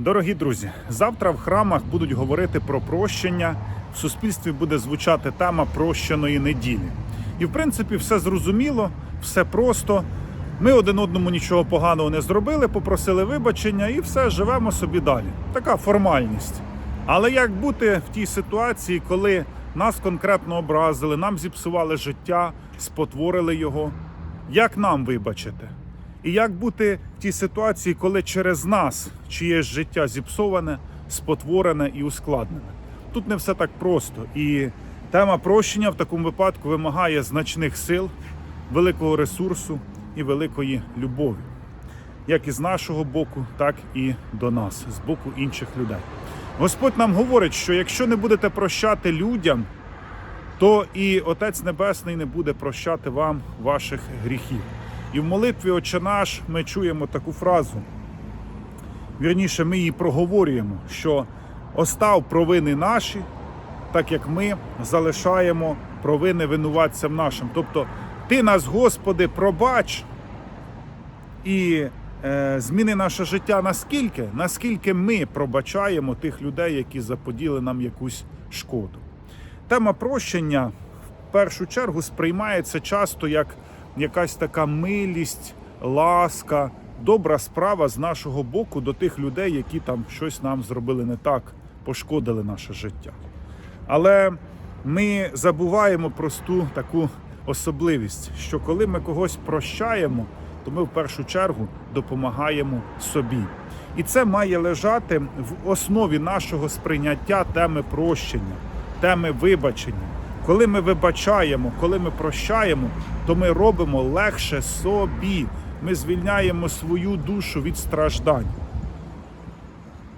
Дорогі друзі, завтра в храмах будуть говорити про прощення. В суспільстві буде звучати тема прощеної неділі. І в принципі все зрозуміло, все просто. Ми один одному нічого поганого не зробили, попросили вибачення і все живемо собі далі. Така формальність. Але як бути в тій ситуації, коли нас конкретно образили, нам зіпсували життя, спотворили його? Як нам вибачити? І як бути в тій ситуації, коли через нас чиєсь життя зіпсоване, спотворене і ускладнене? Тут не все так просто. І тема прощення в такому випадку вимагає значних сил, великого ресурсу і великої любові, як і з нашого боку, так і до нас, з боку інших людей. Господь нам говорить, що якщо не будете прощати людям, то і Отець Небесний не буде прощати вам ваших гріхів. І в молитві Отче наш ми чуємо таку фразу. Вірніше, ми її проговорюємо, що остав провини наші, так як ми залишаємо провини винуватцям нашим. Тобто, ти нас, Господи, пробач і е, зміни наше життя наскільки, наскільки ми пробачаємо тих людей, які заподіли нам якусь шкоду. Тема прощення в першу чергу сприймається часто як якась така милість, ласка, добра справа з нашого боку до тих людей, які там щось нам зробили не так, пошкодили наше життя. Але ми забуваємо просту таку особливість, що коли ми когось прощаємо, то ми в першу чергу допомагаємо собі. І це має лежати в основі нашого сприйняття теми прощення, теми вибачення. Коли ми вибачаємо, коли ми прощаємо, то ми робимо легше собі. Ми звільняємо свою душу від страждань.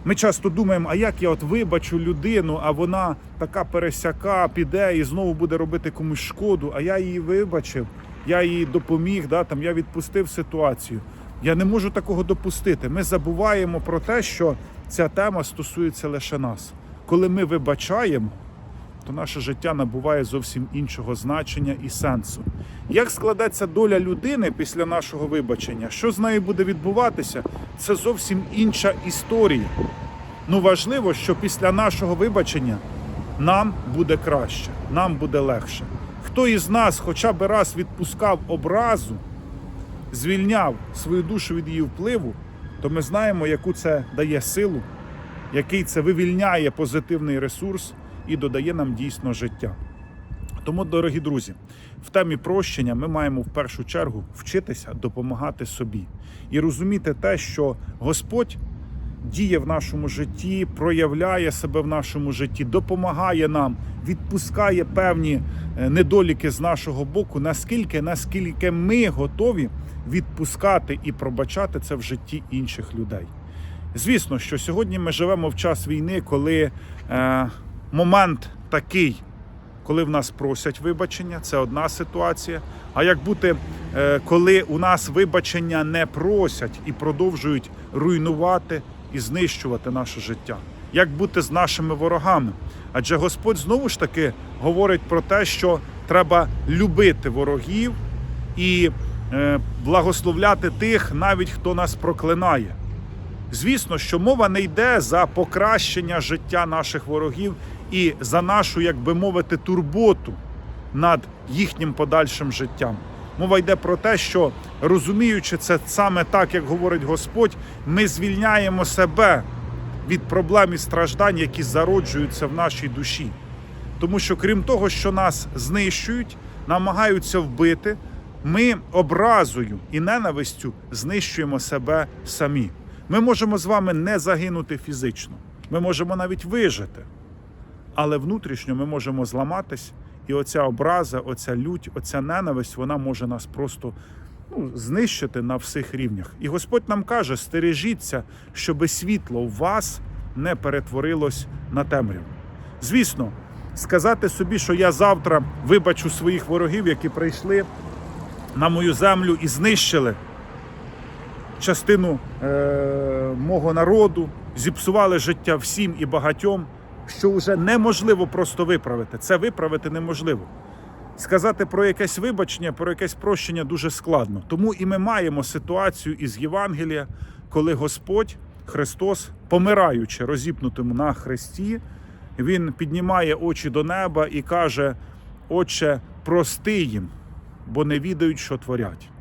Ми часто думаємо, а як я от вибачу людину, а вона така пересяка, піде і знову буде робити комусь шкоду, а я її вибачив, я їй допоміг, да, там, я відпустив ситуацію. Я не можу такого допустити. Ми забуваємо про те, що ця тема стосується лише нас. Коли ми вибачаємо, то наше життя набуває зовсім іншого значення і сенсу. Як складеться доля людини після нашого вибачення? Що з нею буде відбуватися? Це зовсім інша історія. Ну важливо, що після нашого вибачення нам буде краще, нам буде легше. Хто із нас хоча б раз відпускав образу, звільняв свою душу від її впливу, то ми знаємо, яку це дає силу, який це вивільняє позитивний ресурс і додає нам дійсно життя. Тому, дорогі друзі, в темі прощення ми маємо в першу чергу вчитися допомагати собі і розуміти те, що Господь діє в нашому житті, проявляє себе в нашому житті, допомагає нам, відпускає певні е, недоліки з нашого боку, наскільки, наскільки ми готові відпускати і пробачати це в житті інших людей. Звісно, що сьогодні ми живемо в час війни, коли е, момент такий, коли в нас просять вибачення, це одна ситуація. А як бути, е, коли у нас вибачення не просять і продовжують руйнувати і знищувати наше життя? Як бути з нашими ворогами? Адже Господь знову ж таки говорить про те, що треба любити ворогів і е, благословляти тих, навіть хто нас проклинає. Звісно, що мова не йде за покращення життя наших ворогів і за нашу, як би мовити, турботу над їхнім подальшим життям. Мова йде про те, що розуміючи це саме так, як говорить Господь, ми звільняємо себе від проблем і страждань, які зароджуються в нашій душі. Тому що, крім того, що нас знищують, намагаються вбити, ми образою і ненавистю знищуємо себе самі. Ми можемо з вами не загинути фізично, ми можемо навіть вижити, але внутрішньо ми можемо зламатись, і оця образа, оця лють, оця ненависть, вона може нас просто ну, знищити на всіх рівнях. І Господь нам каже: стережіться, щоби світло в вас не перетворилось на темряву. Звісно, сказати собі, що я завтра вибачу своїх ворогів, які прийшли на мою землю і знищили частину е, мого народу, зіпсували життя всім і багатьом, що вже неможливо просто виправити. Це виправити неможливо. Сказати про якесь вибачення, про якесь прощення дуже складно. Тому і ми маємо ситуацію із Євангелія, коли Господь Христос помираючи, розіпнутому на хресті, він піднімає очі до неба і каже: Отче, прости їм, бо не відають, що творять.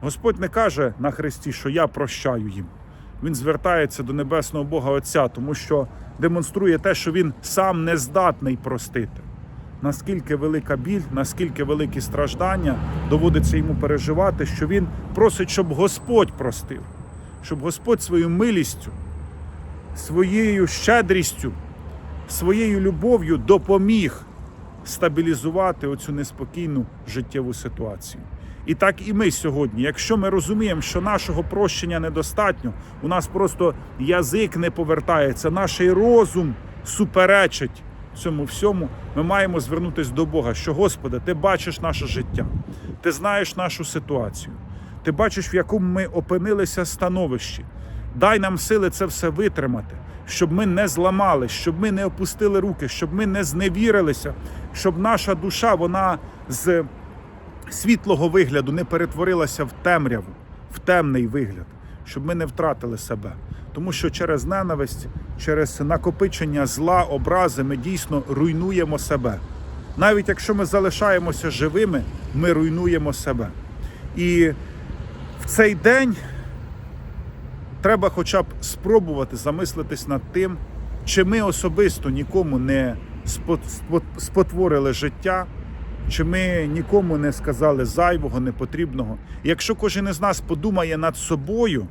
Господь не каже на хресті, що я прощаю їм. Він звертається до небесного Бога Отця, тому що демонструє те, що він сам не здатний простити. Наскільки велика біль, наскільки великі страждання доводиться йому переживати, що він просить, щоб Господь простив, щоб Господь своєю милістю, своєю щедрістю, своєю любов'ю допоміг стабілізувати оцю неспокійну життєву ситуацію. І так і ми сьогодні, якщо ми розуміємо, що нашого прощення недостатньо, у нас просто язик не повертається, наш розум суперечить цьому всьому, ми маємо звернутися до Бога, що Господи, Ти бачиш наше життя, Ти знаєш нашу ситуацію, Ти бачиш, в якому ми опинилися становищі. Дай нам сили це все витримати, щоб ми не зламали, щоб ми не опустили руки, щоб ми не зневірилися, щоб наша душа вона з світлого вигляду не перетворилася в темряву, в темний вигляд, щоб ми не втратили себе. Тому що через ненависть, через накопичення зла, образи ми дійсно руйнуємо себе. Навіть якщо ми залишаємося живими, ми руйнуємо себе. І в цей день треба хоча б спробувати замислитись над тим, чи ми особисто нікому не спо- спо- спотворили життя, чи ми нікому не сказали зайвого, непотрібного. І якщо кожен із нас подумає над собою,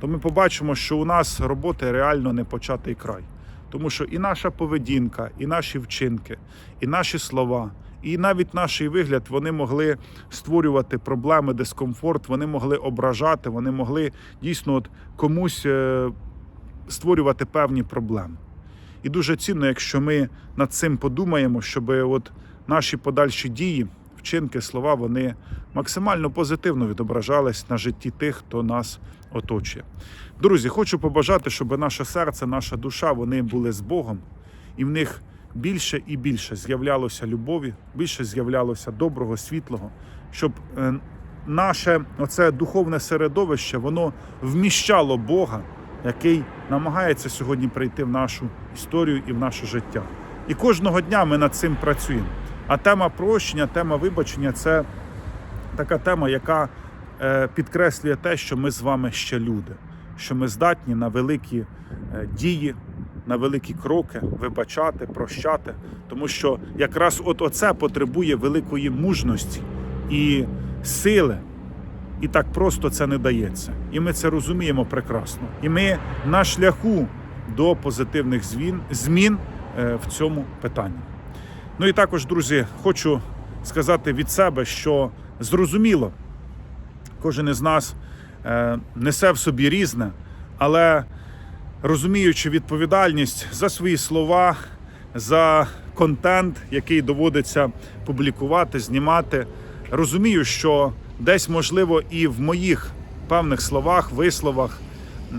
то ми побачимо, що у нас роботи реально не початий край. Тому що і наша поведінка, і наші вчинки, і наші слова, і навіть наш вигляд вони могли створювати проблеми, дискомфорт, вони могли ображати, вони могли дійсно от комусь е, створювати певні проблеми. І дуже цінно, якщо ми над цим подумаємо, щоб от наші подальші дії, вчинки, слова, вони максимально позитивно відображались на житті тих, хто нас оточує. Друзі, хочу побажати, щоб наше серце, наша душа, вони були з Богом, і в них більше і більше з'являлося любові, більше з'являлося доброго, світлого, щоб е, наше оце духовне середовище воно вміщало Бога, який намагається сьогодні прийти в нашу історію і в наше життя. І кожного дня ми над цим працюємо. А тема прощення, тема вибачення це така тема, яка е, підкреслює те, що ми з вами ще люди, що ми здатні на великі е, дії, на великі кроки, вибачати, прощати. Тому що якраз от оце потребує великої мужності і сили. І так просто це не дається. І ми це розуміємо прекрасно. І ми на шляху до позитивних змін, е, в цьому питанні. Ну і також, друзі, хочу сказати від себе, що зрозуміло, кожен із нас е, несе в собі різне, але розуміючи відповідальність за свої слова, за контент, який доводиться публікувати, знімати, розумію, що десь можливо і в моїх певних словах, висловах,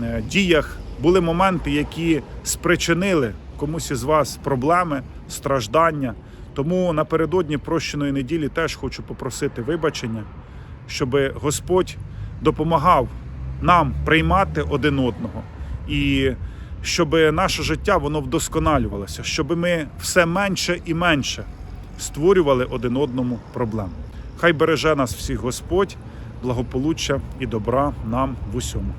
е, діях були моменти, які спричинили комусь із вас проблеми, страждання. Тому напередодні прощеної неділі теж хочу попросити вибачення, щоб Господь допомагав нам приймати один одного і щоб наше життя воно вдосконалювалося, щоб ми все менше і менше створювали один одному проблем. Хай береже нас всіх Господь, благополуччя і добра нам в усьому.